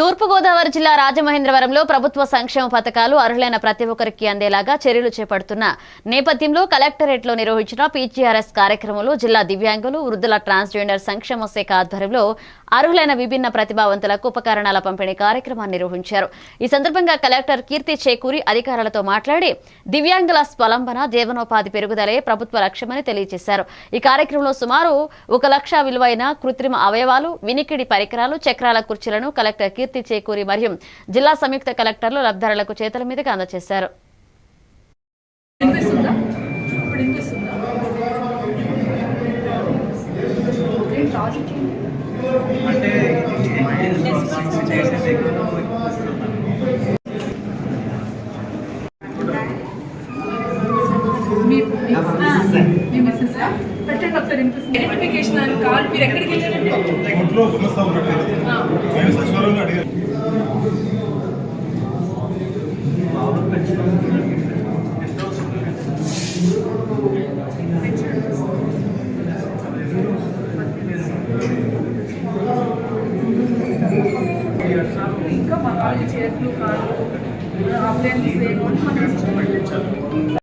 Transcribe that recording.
తూర్పుగోదావరి జిల్లా రాజమహేంద్రవరంలో ప్రభుత్వ సంక్షేమ పథకాలు అర్హులైన ప్రతి ఒక్కరికి అందేలాగా చర్యలు చేపడుతున్న నేపథ్యంలో కలెక్టరేట్లో నిర్వహించిన పీజీఆర్ఎస్ కార్యక్రమంలో జిల్లా దివ్యాంగులు వృద్ధుల ట్రాన్స్జెండర్ సంక్షేమ శాఖ ఆధ్వర్యంలో అర్హులైన విభిన్న ప్రతిభావంతులకు ఉపకరణాల పంపిణీ కార్యక్రమాన్ని నిర్వహించారు. ఈ సందర్భంగా కలెక్టర్ కీర్తి చేకూరి అధికారులతో మాట్లాడి దివ్యాంగుల స్వలంబన జీవనోపాధి పెరుగుదలే ప్రభుత్వ లక్ష్యమని తెలియజేశారు. ఈ కార్యక్రమంలో సుమారు ఒక లక్ష విలువైన కృత్రిమ అవయవాలు వినికిడి పరికరాలు చక్రాల కుర్చీలను కలెక్టర్ కీర్తి చేకూరి మరియు జిల్లా సంయుక్త కలెక్టర్లు లబ్ధారులకు చేతుల మీదుగా అందజేశారు? అంటే పెట్టండి ఒకసారి వినిపిస్తుంది? ఐడెంటిఫికేషన్ అని కాల్ మీరు ఎక్కడికి వెళ్ళారండి? ఒంట్లో గుణస్థాపన పెట్టలేదు నేను సచివాలయంలో అడిగాను. ఇంకా మా కాళ్ళకి చేతులు కాళ్ళు అప్లయన్సెస్ ఏమో మనం ఇష్టపడలేదు